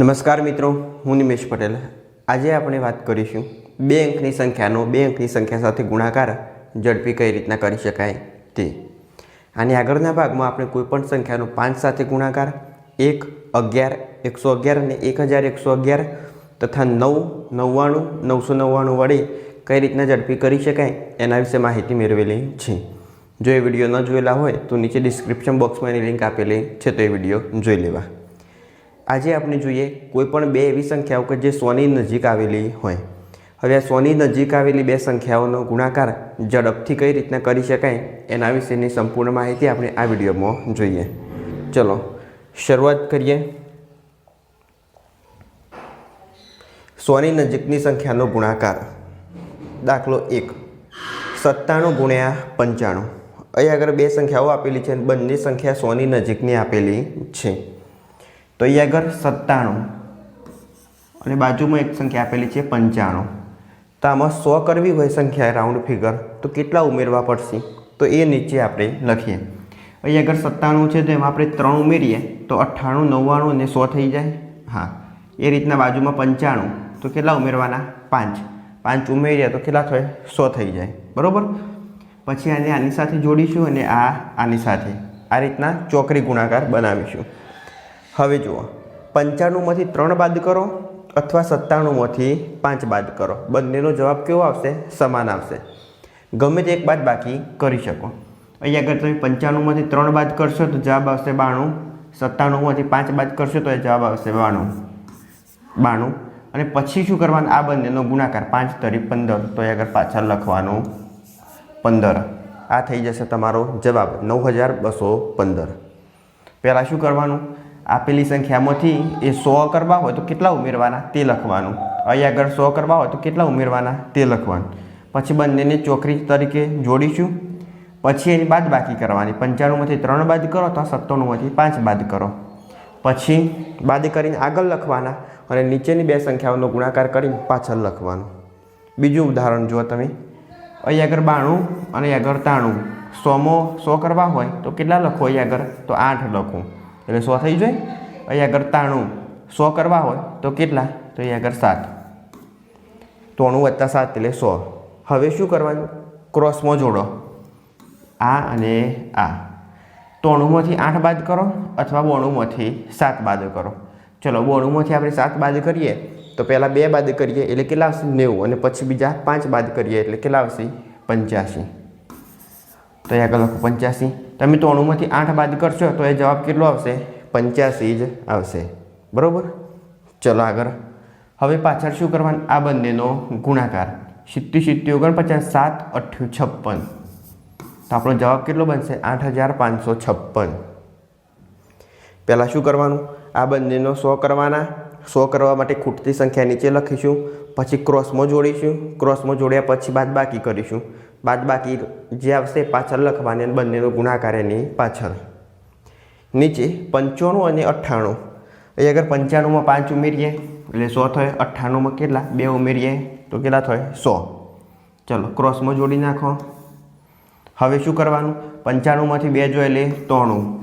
નમસ્કાર મિત્રો, હું નિમેશ પટેલ. આજે આપણે વાત કરીશું બે અંકની સંખ્યાનો બે અંકની સંખ્યા સાથે ગુણાકાર, ઝડપી કઈ રીતના કરી શકાય તે. આની આગળના ભાગમાં આપણે કોઈપણ સંખ્યાનો પાંચ સાથે ગુણાકાર, એક, અગિયાર, એકસો અગિયાર અને એક હજાર એકસો અગિયાર તથા નવ, નવ્વાણું, નવસો નવ્વાણું વડે કઈ રીતના ઝડપી કરી શકાય એના વિશે માહિતી મેળવેલી છે. જો એ વીડિયો ન જોયેલા હોય તો નીચે ડિસ્ક્રિપ્શન બોક્સમાં એની લિંક આપેલી છે, તો એ વીડિયો જોઈ લેવા. આજે આપણે જોઈએ કોઈપણ બે એવી સંખ્યાઓ કે જે સોની નજીક આવેલી હોય. હવે આ સોની નજીક આવેલી બે સંખ્યાઓનો ગુણાકાર ઝડપથી કઈ રીતના કરી શકાય એના વિશેની સંપૂર્ણ માહિતી આપણે આ વિડીયોમાં જોઈએ. ચલો, શરૂઆત કરીએ. સોની નજીકની સંખ્યાનો ગુણાકાર. દાખલો એક. સત્તાણું ગુણ્યા પંચાણું. અહીં આગળ બે સંખ્યાઓ આપેલી છે અને બંને સંખ્યા સોની નજીકની આપેલી છે. તો અહીંયા આગળ સત્તાણું અને બાજુમાં એક સંખ્યા આપેલી છે પંચાણું. તો આમાં સો કરવી હોય સંખ્યા રાઉન્ડ ફિગર તો કેટલા ઉમેરવા પડશે? તો એ નીચે આપણે લખીએ. અહીંયા આગળ સત્તાણું છે, તો એમાં આપણે ત્રણ ઉમેરીએ, તો અઠ્ઠાણું, નવ્વાણું અને સો થઈ જાય. હા, એ રીતના બાજુમાં પંચાણું. તો કેટલા ઉમેરવાના? પાંચ. પાંચ ઉમેરીએ તો કેટલા થાય? સો થઈ જાય. બરાબર? પછી આને આની સાથે જોડીશું અને આ આની સાથે. આ રીતના ચોકરી ગુણાકાર બનાવીશું. હવે જુઓ. પંચાણુંમાંથી ત્રણ બાદ કરો અથવા સત્તાણુંમાંથી પાંચ બાદ કરો. બંનેનો જવાબ કેવો આવશે? સમાન આવશે. ગમે તે એક બાદ બાકી કરી શકો. અહીંયા આગળ તમે પંચાણુંમાંથી ત્રણ બાદ કરશો તો જવાબ આવશે બાણું. સત્તાણુંમાંથી પાંચ બાદ કરશો તો એ જવાબ આવશે બાણું. બાણું. અને પછી શું કરવાનું? આ બંનેનો ગુણાકાર પાંચ તરી પંદર. તો એ આગળ પાછળ લખવાનું પંદર. આ થઈ જશે તમારો જવાબ નવ હજાર બસો પંદર. પહેલાં શું કરવાનું? આપેલી સંખ્યામાંથી એ સો કરવા હોય તો કેટલા ઉમેરવાના? તે લખવાનું. અહીં આગળ સો કરવા હોય તો કેટલા ઉમેરવાના? તે લખવાનું. પછી બંનેને ચોકરી તરીકે જોડીશું. પછી એની બાદ બાકી કરવાની. પંચાણુંમાંથી ત્રણ બાદ કરો તો સત્તાણુંમાંથી પાંચ બાદ કરો. પછી બાદ કરીને આગળ લખવાના અને નીચેની બે સંખ્યાઓનો ગુણાકાર કરીને પાછળ લખવાનું. બીજું ઉદાહરણ જુઓ તમે. અહીં આગળ બાણું અને આગળ તાણું. સોમો સો કરવા હોય તો કેટલા લખો? અહીં આગળ તો આઠ લખું. એટલે સો થઈ જાય. અહીં આગળ તાણું સો કરવા હોય તો કેટલા? તો અહીંયા આગળ સાત. ત્રણું વત્તા સાત એટલે સો. હવે શું કરવાનું? ક્રોસમાં જોડો. આ અને આ. ત્રણુંમાંથી આઠ બાદ કરો અથવા બોણુંમાંથી સાત બાદ કરો. ચલો, બોણુંમાંથી આપણે સાત બાદ કરીએ તો પહેલાં બે બાદ કરીએ એટલે કેટલા આવશે? નેવું. અને પછી બીજા પાંચ બાદ કરીએ એટલે કેટલા આવશે? પંચ્યાસી. તો આગળ લખો પંચ્યાસી. તમે ત્રણુંમાંથી આઠ બાદ કરશો તો એ જવાબ કેટલો આવશે? પંચ્યાસી જ આવશે. બરાબર? ચલો આગળ. હવે પાછળ શું કરવાનું? આ બંનેનો ગુણાકાર. સિત્તી સિત્તી ઓગણપચાસ, સાત અઠ્યું છપ્પન. તો આપણો જવાબ કેટલો બનશે? આઠ હજાર પાંચસો છપ્પન. પહેલાં શું કરવાનું? આ બંનેનો સો કરવાના. સો કરવા માટે ખૂટતી સંખ્યા નીચે લખીશું. પછી ક્રોસમાં જોડીશું. ક્રોસમાં જોડ્યા પછી બાદ બાકી કરીશું. બાદ બાકી જે આવશે પાછળ લખવાની અને બંનેનો ગુણાકાર એની પાછળ. નીચે પંચાણું અને અઠ્ઠાણું. એ આગળ પંચાણુંમાં પાંચ ઉમેરીએ, એટલે સો થાય. અઠ્ઠાણુંમાં કેટલા? બે ઉમેરીએ, તો કેટલા થાય? સો. ચલો, ક્રોસમાં જોડી નાખો. હવે શું કરવાનું? પંચાણુંમાંથી બે જોઈએ એટલે ત્રણું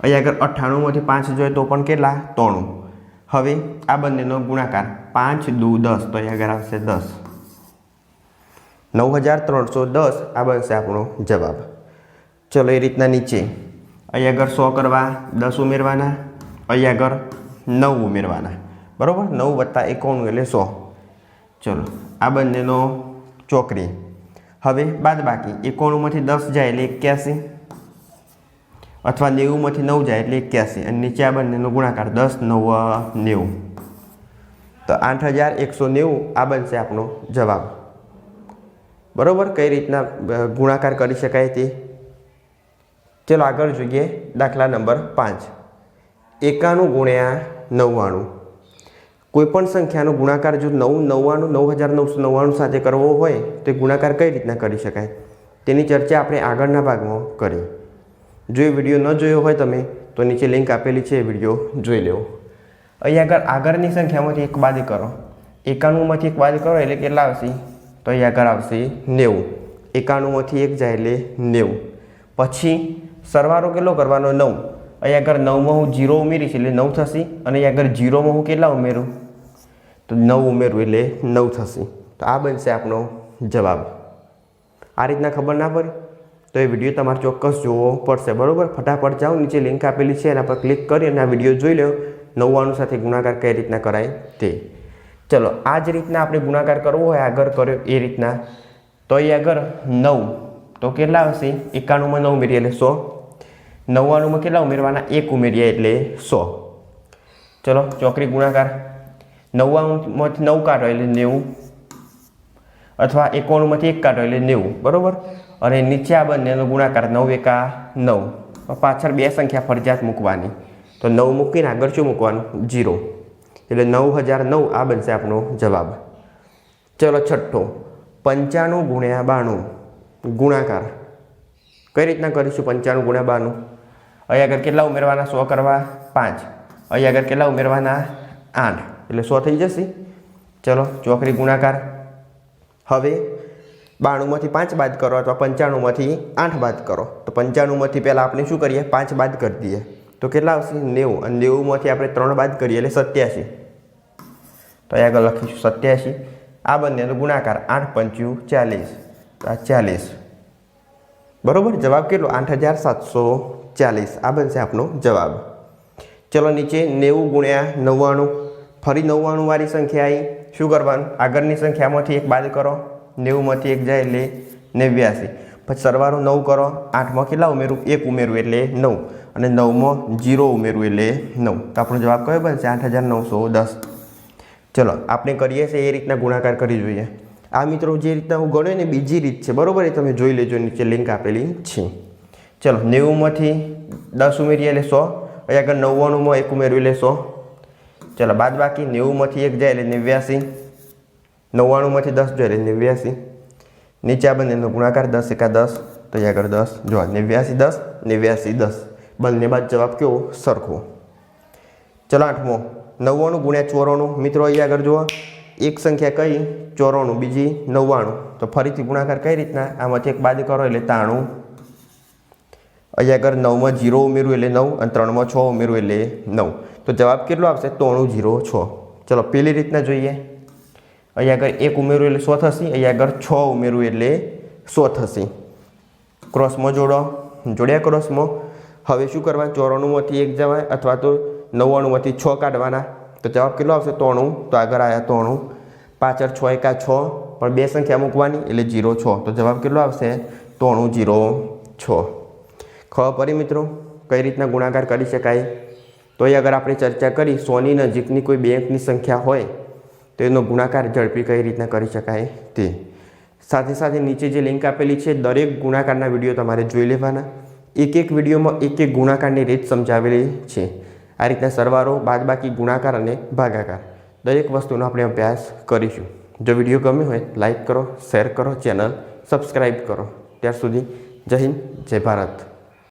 અહીંયા આગળ અઠ્ઠાણુંમાંથી પાંચ જોઈએ તો પણ કેટલા? ત્રણું હવે આ બંનેનો ગુણાકાર. પાંચ દુ દસ, તો અહીંયા આગળ આવશે દસ. નવ હજાર ત્રણસો દસ. આ બનશે આપણો જવાબ. ચલો એ રીતના નીચે. અહીં આગળ સો કરવા, દસ ઉમેરવાના. અહીં આગળ નવ ઉમેરવાના. બરાબર? નવ વત્તા એકાણું એટલે સો. ચલો, આ બંનેનો ચોકરી હવે બાદ બાકી, એકાણુંમાંથી દસ જાય એટલે એક્યાસી. અથવા નેવુંમાંથી નવ જાય એટલે એક્યાસી. અને નીચે આ બંનેનો ગુણાકાર દસ, નવ નેવું. તો આઠ હજાર એકસો નેવું, આ બનશે આપણો જવાબ. બરાબર? કઈ રીતના ગુણાકાર કરી શકાય તે? ચલો આગળ જોઈએ દાખલા નંબર પાંચ. એકાણું ગુણ્યા નવ્વાણું. કોઈપણ સંખ્યાનો ગુણાકાર જો નવ, નવ્વાણું, નવ હજાર નવસો નવ્વાણું સાથે કરવો હોય, તો ગુણાકાર કઈ રીતના કરી શકાય? તેની ચર્ચા આપણે આગળના ભાગમાં કરી. જો એ વીડિયો ન જોયો હોય તમે, તો નીચે લિંક આપેલી છે, એ વીડિયો જોઈ લેવો અહીં આગળ આગળની સંખ્યામાંથી એક બાદ કરો. એકાણુંમાંથી એક બાદ કરો, એટલે કેટલા આવશે? તો અહીં આગળ આવશે નેવું. એકાણુંમાંથી એક જાય એટલે નેવું. પછી સરવારો કેટલો કરવાનો? નવ. અહીંયા આગળ નવમાં હું જીરો ઉમેરીશ એટલે નવ થશે. અને અહીંયા આગળ જીરોમાં હું કેટલા ઉમેરું? તો નવ ઉમેરું એટલે નવ થશે. તો આ બનશે આપણો જવાબ. આ રીતના ખબર ના પડે? તો એ વીડિયો તમારે ચોક્કસ જોવો પડશે. બરાબર? ફટાફટ જાઓ. નીચે લિંક આપેલી છે. એના પર ક્લિક કરી અને આ વીડિયો જોઈ લો નવ્વાણું સાથે ગુણાકાર કઈ રીતના કરાય તે. ચલો, આ જ રીતના આપણે ગુણાકાર કરવો હોય, આગળ કર્યો એ રીતના. તો એ આગળ નવ. તો કેટલા આવશે? એકાણુંમાં નવ ઉમેરીએ એટલે સો. નવ્વાણુંમાં કેટલા ઉમેરવાના? એક ઉમેરીએ એટલે સો. ચલો ચોકરી ગુણાકાર. નવ્વાણુંમાંથી નવ કાઢો એટલે નેવું. અથવા એકાણુંમાંથી એક કાઢો એટલે નેવું. બરાબર? અને નીચે આ બંનેનો ગુણાકાર નવ એકા નવ. પાછળ બે સંખ્યા ફરજિયાત મૂકવાની. તો નવ મૂકીને આગળ શું મૂકવાનું? જીરો. એટલે નવ હજાર નવ આ બનશે આપણો જવાબ. ચલો છઠ્ઠો. પંચાણું ગુણ્યા બાણું. ગુણાકાર. કઈ રીતના કરીશું પંચાણું ગુણ્યા બાણું? અહીં આગળ કેટલા ઉમેરવાના? સો કરવા પાંચ. અહીં આગળ કેટલા ઉમેરવાના? આઠ. એટલે સો થઈ જશે. ચલો ચોકરી ગુણાકાર. હવે બાણુંમાંથી પાંચ બાદ કરો અથવા પંચાણુંમાંથી આઠ બાદ કરો. તો પંચાણુંમાંથી પહેલાં આપણે શું કરીએ? પાંચ બાદ કરી દઈએ. તો કેટલા આવશે? નેવું. અને નેવુંમાંથી આપણે ત્રણ બાદ કરીએ એટલે સત્યાસી. તો અહીં આગળ લખીશું સત્યાસી. આ બંનેનો ગુણાકાર આઠ પંચ્યું ચાલીસ. તો આ ચાલીસ. બરાબર? જવાબ કેટલો? આઠ હજાર સાતસો ચાલીસ. આ બનશે આપણો જવાબ. ચલો નીચે નેવું ગુણ્યા નવ્વાણું. ફરી નવ્વાણુંવાળી સંખ્યા આવી શું કરવાનું? આગળની સંખ્યામાંથી એક બાદ કરો. નેવુંમાંથી એક જાય એટલે નેવ્યાસી. પછી સરવાળો નવ કરો. આઠમાં કેટલા ઉમેરું? એક ઉમેરું એટલે નવ. અને નવમાં, જીરો ઉમેરવું એટલે નવ. તો આપણો જવાબ કયો બનશે? આઠ હજાર નવસો દસ. ચલો, આપણે કરીએ છીએ એ રીતના ગુણાકાર કરી જોઈએ. આ મિત્રો, જે રીતના હું ગણ્યો ને બીજી રીત છે. બરાબર? એ તમે જોઈ લેજો, નીચે લિંક આપેલી છે. ચલો, નેવુંમાંથી દસ ઉમેરીએ એટલે સો. અહીં આગળ નવ્વાણુંમાં એક ઉમેરવી એટલે સો. ચલો બાદ બાકી નેવુંમાંથી એક જાય એટલે નેવ્યાસી. નવ્વાણુંમાંથી દસ જોઈએ એટલે નેવ્યાસી. નીચે આ બંનેનો ગુણાકાર દસ એકા દસ. તો અહીં આગળ દસ. જો નેવ્યાસી દસ નેવ્યાસી દસ. બંને બાદ જવાબ કેવો? સરખો. ચલો આઠમો નવ્વાણું ગુણ્યા ચોરાણું. મિત્રો, અહીંયા આગળ જુઓ. એક સંખ્યા કઈ? ચોરાણું. બીજી નવ્વાણું. તો ફરીથી ગુણાકાર કઈ રીતના? આમાંથી એક બાદ કરો એટલે તાણું. અહીંયા આગળ નવમાં જીરો ઉમેરું એટલે નવ અને ત્રણમાં છ ઉમેરું એટલે નવ. તો જવાબ કેટલો આવશે? ત્રણું જીરો છ. ચલો, પેલી રીતના જોઈએ. અહીંયા આગળ એક ઉમેરું એટલે સો થશે અહીંયા આગળ છ ઉમેરું એટલે સો થશે ક્રોસમાં જોડો. જોડ્યા ક્રોસમાં. હવે શું કરવા ચોરાણુંમાંથી એક જવાય અથવા તો નવ્વાણુંમાંથી છ કાઢવાના. તો જવાબ કેટલો આવશે? ત્રણું. તો આગળ આવ્યા ત્રણું. પાછળ છ એકા છ, પણ બે સંખ્યા મૂકવાની એટલે જીરો છ. તો જવાબ કેટલો આવશે? ત્રણું, જીરો, છ. ખબર પડી મિત્રો, કઈ રીતના ગુણાકાર કરી શકાય? તો એ અગર આપણે ચર્ચા કરી સોની નજીકની કોઈ બે અંકની સંખ્યા હોય, તો એનો ગુણાકાર ઝડપી કઈ રીતના કરી શકાય તે. સાથે સાથે નીચે જે લિંક આપેલી છે, દરેક ગુણાકારના વીડિયો તમારે જોઈ લેવાના. એક એક વિડીયોમાં એક એક ગુણાકારની રીત સમજાવેલી છે. આ રીતના સરવારો બાદબાકી, ગુણાકાર અને ભાગાકાર. દરેક વસ્તુનો આપણે અભ્યાસ કરીશું. જો વીડિયો ગમ્યો હોય, લાઈક કરો, શેર કરો, ચેનલ સબસ્ક્રાઈબ કરો. ત્યાર સુધી જય હિન્દ, જય ભારત.